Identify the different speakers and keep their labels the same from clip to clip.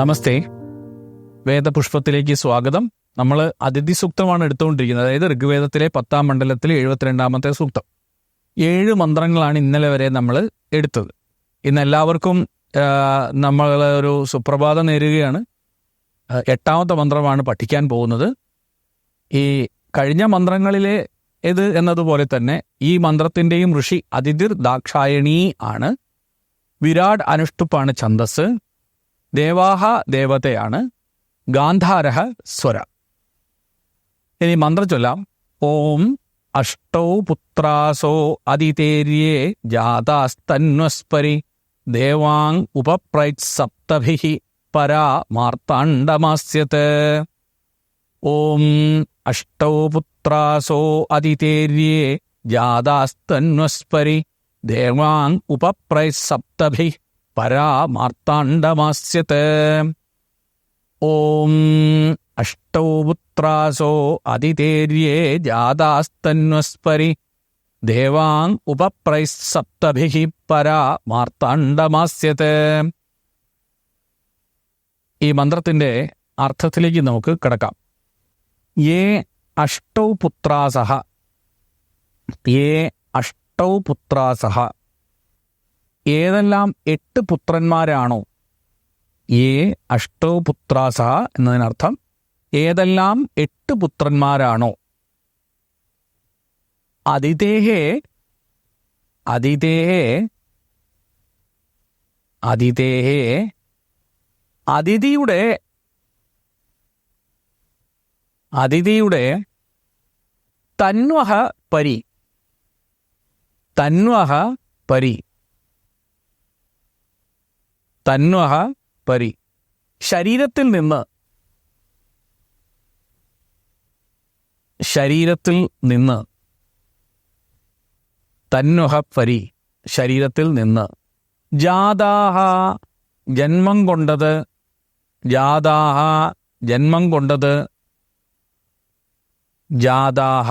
Speaker 1: നമസ്തേ. വേദപുഷ്പത്തിലേക്ക് സ്വാഗതം. നമ്മൾ അതിഥി സൂക്തമാണ് എടുത്തുകൊണ്ടിരിക്കുന്നത്. അതായത് ഋഗ്വേദത്തിലെ പത്താം മണ്ഡലത്തിലെ എഴുപത്തിരണ്ടാമത്തെ സൂക്തം. ഏഴ് മന്ത്രങ്ങളാണ് ഇന്നലെ വരെ നമ്മൾ എടുത്തത്. ഇന്ന് എല്ലാവർക്കും നമ്മൾ ഒരു സുപ്രഭാതം നേരുകയാണ്. എട്ടാമത്തെ മന്ത്രമാണ് പഠിക്കാൻ പോകുന്നത്. ഈ കഴിഞ്ഞ മന്ത്രങ്ങളിലെ ഇത് എന്നതുപോലെ തന്നെ ഈ മന്ത്രത്തിന്റെയും ഋഷി അതിഥിർ ദാക്ഷായണി ആണ്. വിരാട് അനുഷ്ടുപ്പാണ് ഛന്ദസ്. ദേവാഹ ദേവതയാണ് ഗാന്ധാരഹ സ്വര. ഇനി മന്ത്രം ചൊല്ലാം ഓം അഷ്ടൗ പുത്രാസോ അതിതേര്യേ ജാതാസ്തന്വസ്പരി ദേവാങ് ഉപപ്രൈത് സപ്തഭിഹി പരാ മാർത്താണ്ഡമാസ്യത് ഓം അഷ്ടൗ പുത്രാസോ അതിതേര്യേ ജാതാസ്തന്വസ്പരി ദേവാങ് ഉപപ്രൈത് പരാ മാർത്താണ്ഡമാസ്യത് ഓം അഷ്ടൗ പുത്രാസോ അതിതേര്യേ ജാതാസ്തന്വസ്പരി. ദേവാങ് ഉപപ്രൈസ് സപ്തഭിः പരാ മാർത്താണ്ഡമാസ്യത് ഈ മന്ത്രത്തിന്റെ അർത്ഥത്തിലേക്ക് നമുക്ക് കിടക്കാം. ഏ അഷ്ടൗ പുത്രാസഹ ഏ അഷ്ടൗ പുത്രാസഹ ഏതെല്ലാം എട്ട് പുത്രന്മാരാണോ? ഏ അഷ്ടോ പുത്രാസ എന്നതിനർത്ഥം ഏതെല്ലാം എട്ട് പുത്രന്മാരാണോ? അതിഥേഹേ അതിഥേഹേ അതിഥേഹേ അതിഥിയുടെ അതിഥിയുടെ തന്വഹ പരി തന്വഹ പരി. തന്വഹ പരി. ശരീരത്തിൽ നിന്ന് ശരീരത്തിൽ നിന്ന് തന്നുഹ പരി. ശരീരത്തിൽ നിന്ന്. ജാതാഹ ജന്മം കൊണ്ടത് ജാതാഹ ജന്മം കൊണ്ടത് ജാതാഹ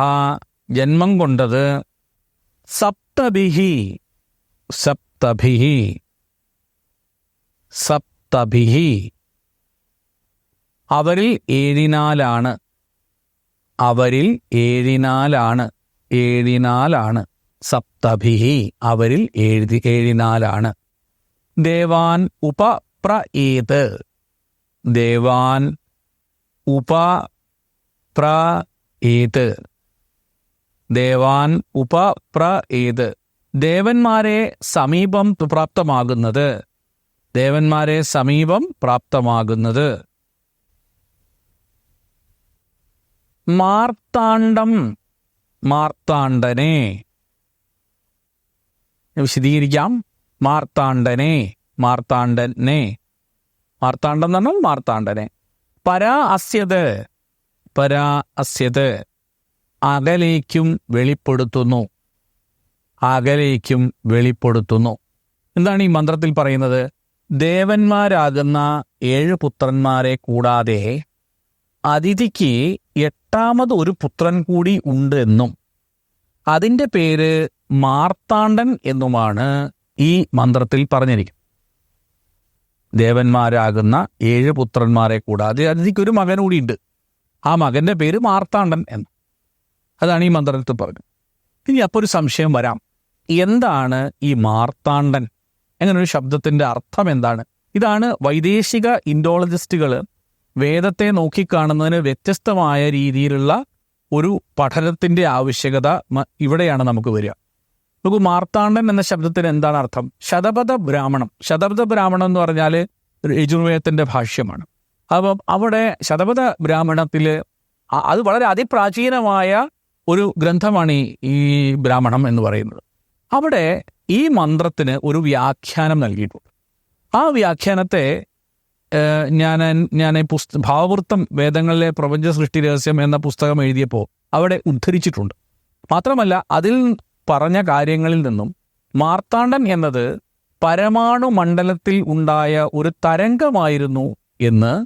Speaker 1: ജന്മം കൊണ്ടത് സപ്തഭിഹി സപ്തഭിഹി. സപ്തഭിഹി. അവരിൽ ഏഴിനാലാണ്. അവരിൽ ഏഴിനാലാണ്. ഏഴിനാലാണ്. സപ്തഭിഹി. അവരിൽ എഴുതി ഏഴിനാലാണ്. ദേവാൻ ഉപപ്ര ഏത്? ദേവാൻ ഉപ പ്ര ഏത്? ദേവാൻ ഉപപ്ര ഏത്? ദേവന്മാരെ സമീപം പ്രാപ്തമാകുന്നത് ദേവന്മാരെ സമീപം പ്രാപ്തമാകുന്നത്. മാർത്താണ്ഡം മാർത്താണ്ഡനെ. വിശദീകരിക്കാം. മാർത്താണ്ഡനെ മാർത്താണ്ഡനെ. മാർത്താണ്ഡം എന്ന് പറഞ്ഞാൽ മാർത്താണ്ഡനെ. പരാ അസ്യത് പരാ അസ്യത്. അകലേക്കും വെളിപ്പെടുത്തുന്നു. അകലേക്കും വെളിപ്പെടുത്തുന്നു. എന്താണ് ഈ മന്ത്രത്തിൽ പറയുന്നത്? ദേവന്മാരാകുന്ന ഏഴ് പുത്രന്മാരെ കൂടാതെ അതിഥിക്ക് എട്ടാമത് ഒരു പുത്രൻ കൂടി ഉണ്ട് എന്നും അതിന്റെ പേര് മാർത്താണ്ഡൻ എന്നുമാണ് ഈ മന്ത്രത്തിൽ പറഞ്ഞിരിക്കുന്നത്. ദേവന്മാരാകുന്ന ഏഴ് പുത്രന്മാരെ കൂടാതെ അതിഥിക്ക് ഒരു മകൻ കൂടി ഉണ്ട്. ആ മകന്റെ പേര് മാർത്താണ്ഡൻ എന്ന്. അതാണ് ഈ മന്ത്രത്തിൽ പറഞ്ഞത്. ഇനി അപ്പോൾ ഒരു സംശയം വരാം. എന്താണ് ഈ മാർത്താണ്ഡൻ? അങ്ങനെ ഒരു ശബ്ദത്തിന്റെ അർത്ഥം എന്താണ്? ഇതാണ് വൈദേശിക ഇൻഡോളജിസ്റ്റുകൾ വേദത്തെ നോക്കിക്കാണുന്നതിന് വ്യത്യസ്തമായ രീതിയിലുള്ള ഒരു പഠനത്തിന്റെ ആവശ്യകത ഇവിടെയാണ് നമുക്ക് വരിക. നമുക്ക് മാർത്താണ്ഡൻ എന്ന ശബ്ദത്തിന് എന്താണ് അർത്ഥം? ശതപഥ ബ്രാഹ്മണം. ശതപഥ ബ്രാഹ്മണം എന്ന് പറഞ്ഞാൽ യജുർവേദത്തിന്റെ ഭാഷ്യമാണ്. അപ്പം അവിടെ ശതപഥ ബ്രാഹ്മണത്തിൽ അത് വളരെ അതിപ്രാചീനമായ ഒരു ഗ്രന്ഥമാണ് ഈ ബ്രാഹ്മണം എന്ന് പറയുന്നത്. അവിടെ ഈ മന്ത്രത്തിന് ഒരു വ്യാഖ്യാനം നൽകിയിട്ടുണ്ട്. ആ വ്യാഖ്യാനത്തെ ഞാൻ ഞാൻ പുസ്ത ഭാവവൃത്തം വേദങ്ങളിലെ പ്രപഞ്ച സൃഷ്ടി രഹസ്യം എന്ന പുസ്തകം എഴുതിയപ്പോൾ അവിടെ ഉദ്ധരിച്ചിട്ടുണ്ട്. മാത്രമല്ല അതിൽ പറഞ്ഞ കാര്യങ്ങളിൽ നിന്നും മാർത്താണ്ഡൻ എന്നത് പരമാണു മണ്ഡലത്തിൽ ഉണ്ടായ ഒരു തരംഗമായിരുന്നു എന്ന്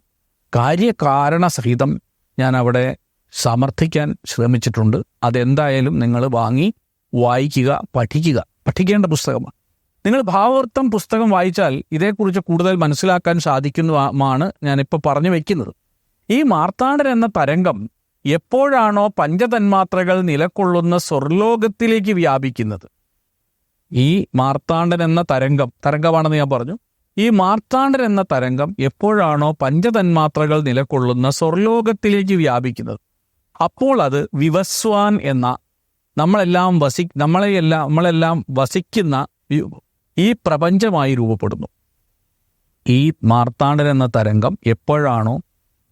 Speaker 1: കാര്യകാരണ സഹിതം ഞാൻ അവിടെ സമർത്ഥിക്കാൻ ശ്രമിച്ചിട്ടുണ്ട്. അതെന്തായാലും നിങ്ങൾ വാങ്ങി വായിക്കുക പഠിക്കുക. പഠിക്കേണ്ട പുസ്തകമാണ്. നിങ്ങൾ ഭാവാർത്ഥം പുസ്തകം വായിച്ചാൽ ഇതേക്കുറിച്ച് കൂടുതൽ മനസ്സിലാക്കാൻ സാധിക്കുന്നതുമാണ് ഞാനിപ്പോൾ പറഞ്ഞു വയ്ക്കുന്നത് ഈ മാർത്താണ്ഡൻ എന്ന തരംഗം എപ്പോഴാണോ പഞ്ചതന്മാത്രകൾ നിലകൊള്ളുന്ന സ്വർലോകത്തിലേക്ക് വ്യാപിക്കുന്നത്? ഈ മാർത്താണ്ഡൻ എന്ന തരംഗം തരംഗമാണെന്ന് ഞാൻ പറഞ്ഞു. ഈ മാർത്താണ്ഡൻ എന്ന തരംഗം എപ്പോഴാണോ പഞ്ചതന്മാത്രകൾ നിലകൊള്ളുന്ന സ്വർലോകത്തിലേക്ക് വ്യാപിക്കുന്നത്? അപ്പോൾ അത് വിവസ്വാൻ എന്ന നമ്മളെല്ലാം വസി നമ്മളെയെല്ലാം നമ്മളെല്ലാം വസിക്കുന്ന ഈ പ്രപഞ്ചമായി രൂപപ്പെടുന്നു. ഈ മാർത്താണ്ഡൻ എന്ന തരംഗം എപ്പോഴാണോ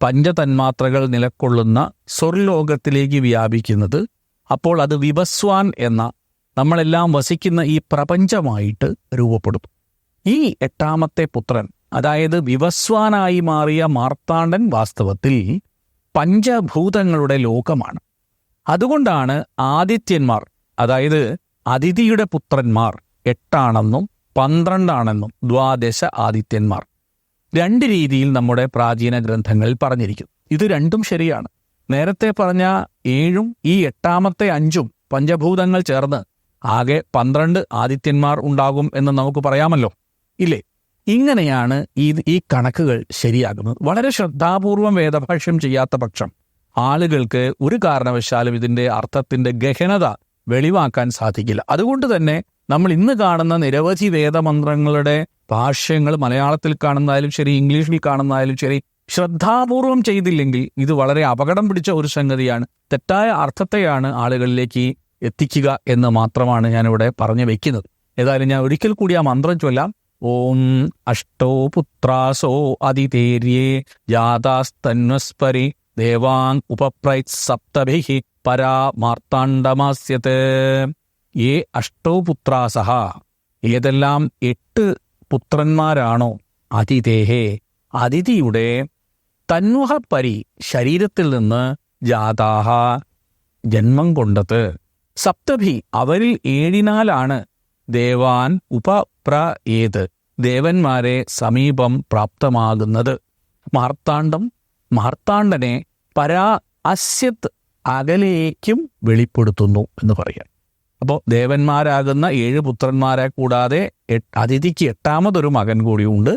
Speaker 1: പഞ്ചതന്മാത്രകൾ നിലക്കൊള്ളുന്ന സ്വർലോകത്തിലേക്ക് വ്യാപിക്കുന്നത് അപ്പോൾ അത് വിവസ്വാൻ എന്ന നമ്മളെല്ലാം വസിക്കുന്ന ഈ പ്രപഞ്ചമായിട്ട് രൂപപ്പെടുന്നു. ഈ എട്ടാമത്തെ പുത്രൻ അതായത് വിവസ്വാനായി മാറിയ മാർത്താണ്ഡൻ വാസ്തവത്തിൽ പഞ്ചഭൂതങ്ങളുടെ ലോകമാണ്. അതുകൊണ്ടാണ് ആദിത്യന്മാർ അതായത് അതിഥിയുടെ പുത്രന്മാർ എട്ടാണെന്നും പന്ത്രണ്ടാണെന്നും ദ്വാദശ ആദിത്യന്മാർ. രണ്ട് രീതിയിൽ നമ്മുടെ പ്രാചീന ഗ്രന്ഥങ്ങളിൽ പറഞ്ഞിരിക്കുന്നു ഇത് രണ്ടും ശരിയാണ്. നേരത്തെ പറഞ്ഞ ഏഴും ഈ എട്ടാമത്തെ അഞ്ചും പഞ്ചഭൂതങ്ങൾ ചേർന്ന് ആകെ പന്ത്രണ്ട് ആദിത്യന്മാർ ഉണ്ടാകും എന്ന് നമുക്ക് പറയാമല്ലോ. ഇല്ലേ? ഇങ്ങനെയാണ് ഈ ഈ കണക്കുകൾ ശരിയാകുന്നത്. വളരെ ശ്രദ്ധാപൂർവം വേദഭാഷ്യം ചെയ്യാത്ത പക്ഷം ആളുകൾക്ക് ഒരു കാരണവശാലും ഇതിന്റെ അർത്ഥത്തിന്റെ ഗഹനത വെളിവാക്കാൻ സാധിക്കില്ല. അതുകൊണ്ട് തന്നെ നമ്മൾ ഇന്ന് കാണുന്ന നിരവധി വേദമന്ത്രങ്ങളുടെ ഭാഷ്യങ്ങൾ മലയാളത്തിൽ കാണുന്നതായാലും ശരി ഇംഗ്ലീഷിൽ കാണുന്നതായാലും ശരി ശ്രദ്ധാപൂർവം ചെയ്തില്ലെങ്കിൽ ഇത് വളരെ അപകടം പിടിച്ച ഒരു സംഗതിയാണ്. തെറ്റായ അർത്ഥത്തെയാണ് ആളുകളിലേക്ക് എത്തിക്കുക എന്ന് മാത്രമാണ് ഞാനിവിടെ പറഞ്ഞു വെക്കുന്നത്. ഏതായാലും ഞാൻ ഒരിക്കൽ കൂടി ആ മന്ത്രം ചൊല്ലാം. ഓം അഷ്ടോ പുത്രാസോ അതിതേര്യേ ജാതാസ്തന്വസ്പരി ദേവാൻ ഉപപ്രൈത് സപ്തഭിഹി പരാ മാർത്താണ്ഡമാസ്യത് ഏ അഷ്ടോ പുത്രാസഹ ഏതെല്ലാം എട്ട് പുത്രന്മാരാണോ അതിഥേഹേ അതിഥിയുടെ തന്വഹപരി ശരീരത്തിൽ നിന്ന് ജാതാഹ ജന്മം കൊണ്ടത്. സപ്തഭി അവരിൽ ഏഴിനാലാണ് ദേവാൻ ഉപപ്ര ഏത്. ദേവന്മാരെ സമീപം പ്രാപ്തമാകുന്നത്. മാർത്താണ്ഡം മാർത്താണ്ഡനെ പരാ അസ്യത് അകലേക്കും വെളിപ്പെടുത്തുന്നു എന്ന് പറയാം അപ്പോൾ ദേവന്മാരാകുന്ന ഏഴ് പുത്രന്മാരെ കൂടാതെ അതിഥിക്ക് എട്ടാമതൊരു മകൻ കൂടിയുണ്ട്.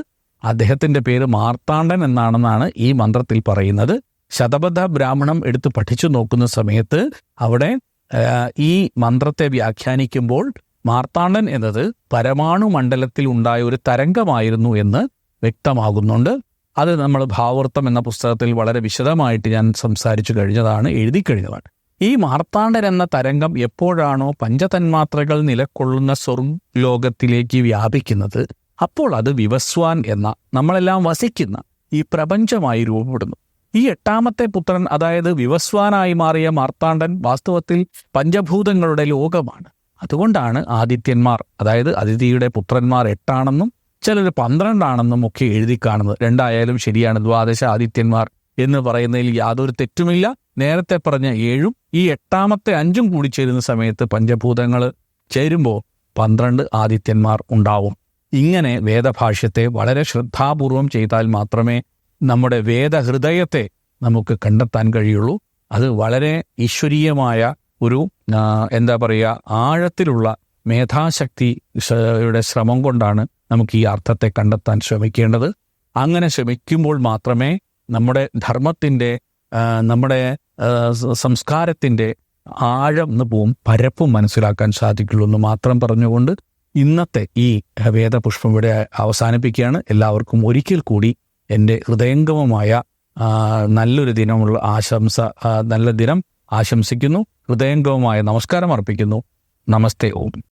Speaker 1: അദ്ദേഹത്തിന്റെ പേര് മാർത്താണ്ഡൻ എന്നാണെന്നാണ് ഈ മന്ത്രത്തിൽ പറയുന്നത്. ശതബദ്ധ ബ്രാഹ്മണം എടുത്ത് പഠിച്ചു നോക്കുന്ന സമയത്ത് അവിടെ ഈ മന്ത്രത്തെ വ്യാഖ്യാനിക്കുമ്പോൾ മാർത്താണ്ഡൻ എന്നത് പരമാണു മണ്ഡലത്തിൽ ഉണ്ടായ ഒരു തരംഗമായിരുന്നു എന്ന് വ്യക്തമാകുന്നുണ്ട്. അത് നമ്മൾ ഭാവവൃത്തം എന്ന പുസ്തകത്തിൽ വളരെ വിശദമായിട്ട് ഞാൻ സംസാരിച്ചു കഴിഞ്ഞതാണ് എഴുതി കഴിഞ്ഞതാണ്. ഈ മാർത്താണ്ഡൻ എന്ന തരംഗം എപ്പോഴാണോ പഞ്ചതന്മാത്രകൾ നിലകൊള്ളുന്ന സ്വർലോകത്തിലേക്ക് വ്യാപിക്കുന്നത് അപ്പോൾ അത് വിവസ്വാൻ എന്ന നമ്മളെല്ലാം വസിക്കുന്ന ഈ പ്രപഞ്ചമായി രൂപപ്പെടുന്നു. ഈ എട്ടാമത്തെ പുത്രൻ അതായത് വിവസ്വാനായി മാറിയ മാർത്താണ്ഡൻ വാസ്തവത്തിൽ പഞ്ചഭൂതങ്ങളുടെ ലോകമാണ്. അതുകൊണ്ടാണ് ആദിത്യന്മാർ അതായത് അതിഥിയുടെ പുത്രന്മാർ എട്ടാണെന്നും ചിലർ പന്ത്രണ്ടാണെന്നും ഒക്കെ എഴുതി കാണുന്നത്. രണ്ടായാലും ശരിയാണ് ദ്വാദശ ആദിത്യന്മാർ എന്ന് പറയുന്നതിൽ യാതൊരു തെറ്റുമില്ല. നേരത്തെ പറഞ്ഞ ഏഴും ഈ എട്ടാമത്തെ അഞ്ചും കൂടി ചേരുന്ന സമയത്ത് പഞ്ചഭൂതങ്ങൾ ചേരുമ്പോൾ പന്ത്രണ്ട് ആദിത്യന്മാർ ഉണ്ടാവും. ഇങ്ങനെ വേദഭാഷ്യത്തെ വളരെ ശ്രദ്ധാപൂർവം ചെയ്താൽ മാത്രമേ നമ്മുടെ വേദഹൃദയത്തെ നമുക്ക് കണ്ടെത്താൻ കഴിയുള്ളൂ. അത് വളരെ ഈശ്വരീയമായ ഒരു എന്താ പറയുക ആഴത്തിലുള്ള മേധാശക്തി ശ്രമം കൊണ്ടാണ് നമുക്ക് ഈ അർത്ഥത്തെ കണ്ടെത്താൻ ശ്രമിക്കേണ്ടത്. അങ്ങനെ ശ്രമിക്കുമ്പോൾ മാത്രമേ നമ്മുടെ ധർമ്മത്തിന്റെ നമ്മുടെ സംസ്കാരത്തിന്റെ ആഴം എന്ന് പോവും പരപ്പും മനസ്സിലാക്കാൻ സാധിക്കുള്ളൂ എന്ന് മാത്രം പറഞ്ഞുകൊണ്ട് ഇന്നത്തെ ഈ വേദപുഷ്പം ഇവിടെ അവസാനിപ്പിക്കുകയാണ്. എല്ലാവർക്കും ഒരിക്കൽ കൂടി എന്റെ ഹൃദയംഗമമായ നല്ലൊരു ദിനമുള്ള ആശംസ നല്ല ദിനം ആശംസിക്കുന്നു. ഹൃദയംഗമമായ നമസ്കാരം അർപ്പിക്കുന്നു. നമസ്തേ ഓം.